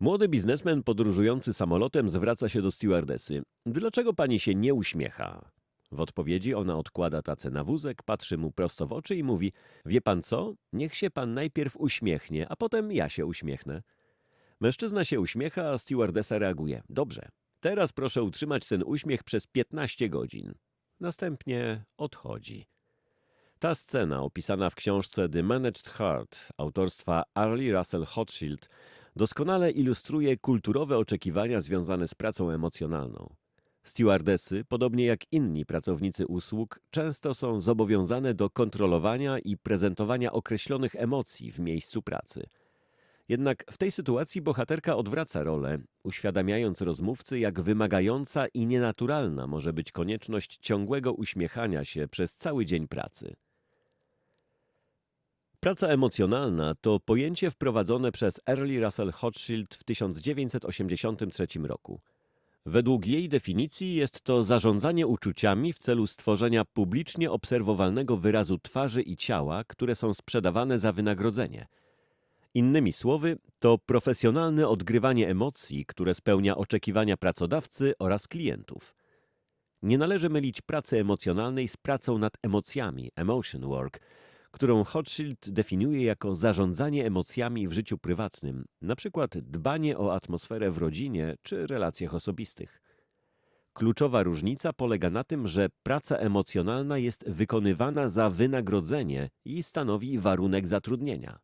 Młody biznesmen podróżujący samolotem zwraca się do stewardesy. Dlaczego pani się nie uśmiecha? W odpowiedzi ona odkłada tacę na wózek, patrzy mu prosto w oczy i mówi: Wie pan co? Niech się pan najpierw uśmiechnie, a potem ja się uśmiechnę. Mężczyzna się uśmiecha, a stewardesa reaguje: Dobrze, teraz proszę utrzymać ten uśmiech przez 15 godzin. Następnie odchodzi. Ta scena, opisana w książce The Managed Heart autorstwa Arlie Russell Hochschild, doskonale ilustruje kulturowe oczekiwania związane z pracą emocjonalną. Stewardesy, podobnie jak inni pracownicy usług, często są zobowiązane do kontrolowania i prezentowania określonych emocji w miejscu pracy. Jednak w tej sytuacji bohaterka odwraca rolę, uświadamiając rozmówcy, jak wymagająca i nienaturalna może być konieczność ciągłego uśmiechania się przez cały dzień pracy. Praca emocjonalna to pojęcie wprowadzone przez Early Russell Hochschild w 1983 roku. Według jej definicji jest to zarządzanie uczuciami w celu stworzenia publicznie obserwowalnego wyrazu twarzy i ciała, które są sprzedawane za wynagrodzenie. Innymi słowy, to profesjonalne odgrywanie emocji, które spełnia oczekiwania pracodawcy oraz klientów. Nie należy mylić pracy emocjonalnej z pracą nad emocjami, emotion work, którą Hochschild definiuje jako zarządzanie emocjami w życiu prywatnym, przykład dbanie o atmosferę w rodzinie czy relacjach osobistych. Kluczowa różnica polega na tym, że praca emocjonalna jest wykonywana za wynagrodzenie i stanowi warunek zatrudnienia.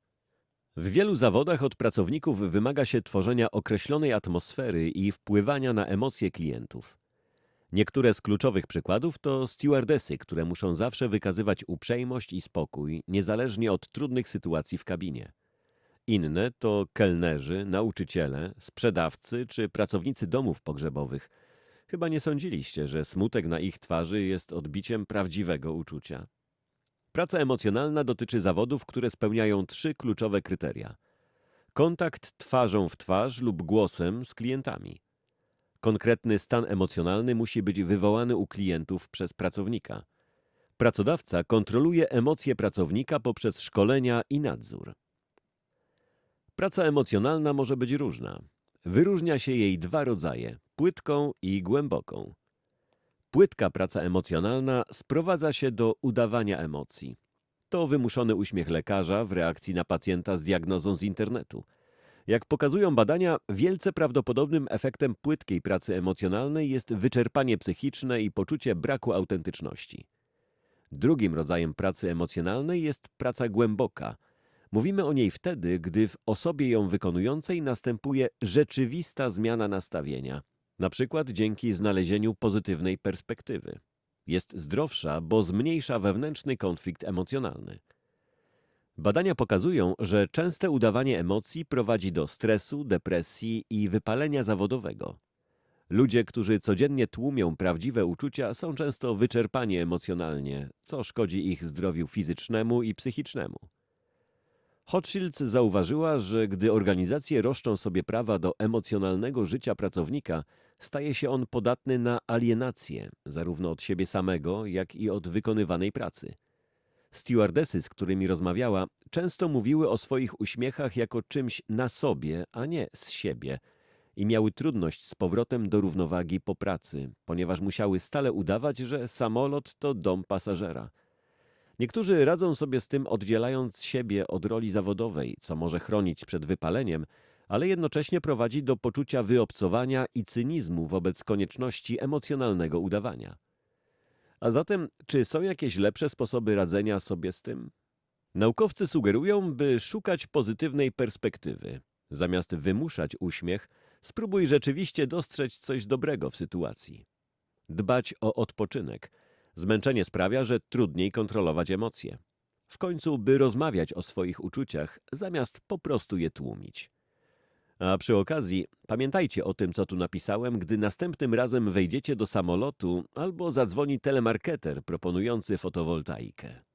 W wielu zawodach od pracowników wymaga się tworzenia określonej atmosfery i wpływania na emocje klientów. Niektóre z kluczowych przykładów to stewardesy, które muszą zawsze wykazywać uprzejmość i spokój, niezależnie od trudnych sytuacji w kabinie. Inne to kelnerzy, nauczyciele, sprzedawcy czy pracownicy domów pogrzebowych. Chyba nie sądziliście, że smutek na ich twarzy jest odbiciem prawdziwego uczucia. Praca emocjonalna dotyczy zawodów, które spełniają trzy kluczowe kryteria: kontakt twarzą w twarz lub głosem z klientami. Konkretny stan emocjonalny musi być wywołany u klientów przez pracownika. Pracodawca kontroluje emocje pracownika poprzez szkolenia i nadzór. Praca emocjonalna może być różna. Wyróżnia się jej dwa rodzaje: płytką i głęboką. Płytka praca emocjonalna sprowadza się do udawania emocji. To wymuszony uśmiech lekarza w reakcji na pacjenta z diagnozą z internetu. Jak pokazują badania, wielce prawdopodobnym efektem płytkiej pracy emocjonalnej jest wyczerpanie psychiczne i poczucie braku autentyczności. Drugim rodzajem pracy emocjonalnej jest praca głęboka. Mówimy o niej wtedy, gdy w osobie ją wykonującej następuje rzeczywista zmiana nastawienia, na przykład dzięki znalezieniu pozytywnej perspektywy. Jest zdrowsza, bo zmniejsza wewnętrzny konflikt emocjonalny. Badania pokazują, że częste udawanie emocji prowadzi do stresu, depresji i wypalenia zawodowego. Ludzie, którzy codziennie tłumią prawdziwe uczucia, są często wyczerpani emocjonalnie, co szkodzi ich zdrowiu fizycznemu i psychicznemu. Hochschild zauważyła, że gdy organizacje roszczą sobie prawa do emocjonalnego życia pracownika, staje się on podatny na alienację, zarówno od siebie samego, jak i od wykonywanej pracy. Stewardesy, z którymi rozmawiała, często mówiły o swoich uśmiechach jako czymś na sobie, a nie z siebie, i miały trudność z powrotem do równowagi po pracy, ponieważ musiały stale udawać, że samolot to dom pasażera. Niektórzy radzą sobie z tym, oddzielając siebie od roli zawodowej, co może chronić przed wypaleniem, ale jednocześnie prowadzi do poczucia wyobcowania i cynizmu wobec konieczności emocjonalnego udawania. A zatem, czy są jakieś lepsze sposoby radzenia sobie z tym? Naukowcy sugerują, by szukać pozytywnej perspektywy. Zamiast wymuszać uśmiech, spróbuj rzeczywiście dostrzec coś dobrego w sytuacji. Dbać o odpoczynek. Zmęczenie sprawia, że trudniej kontrolować emocje. W końcu, by rozmawiać o swoich uczuciach, zamiast po prostu je tłumić. A przy okazji, pamiętajcie o tym, co tu napisałem, gdy następnym razem wejdziecie do samolotu albo zadzwoni telemarketer proponujący fotowoltaikę.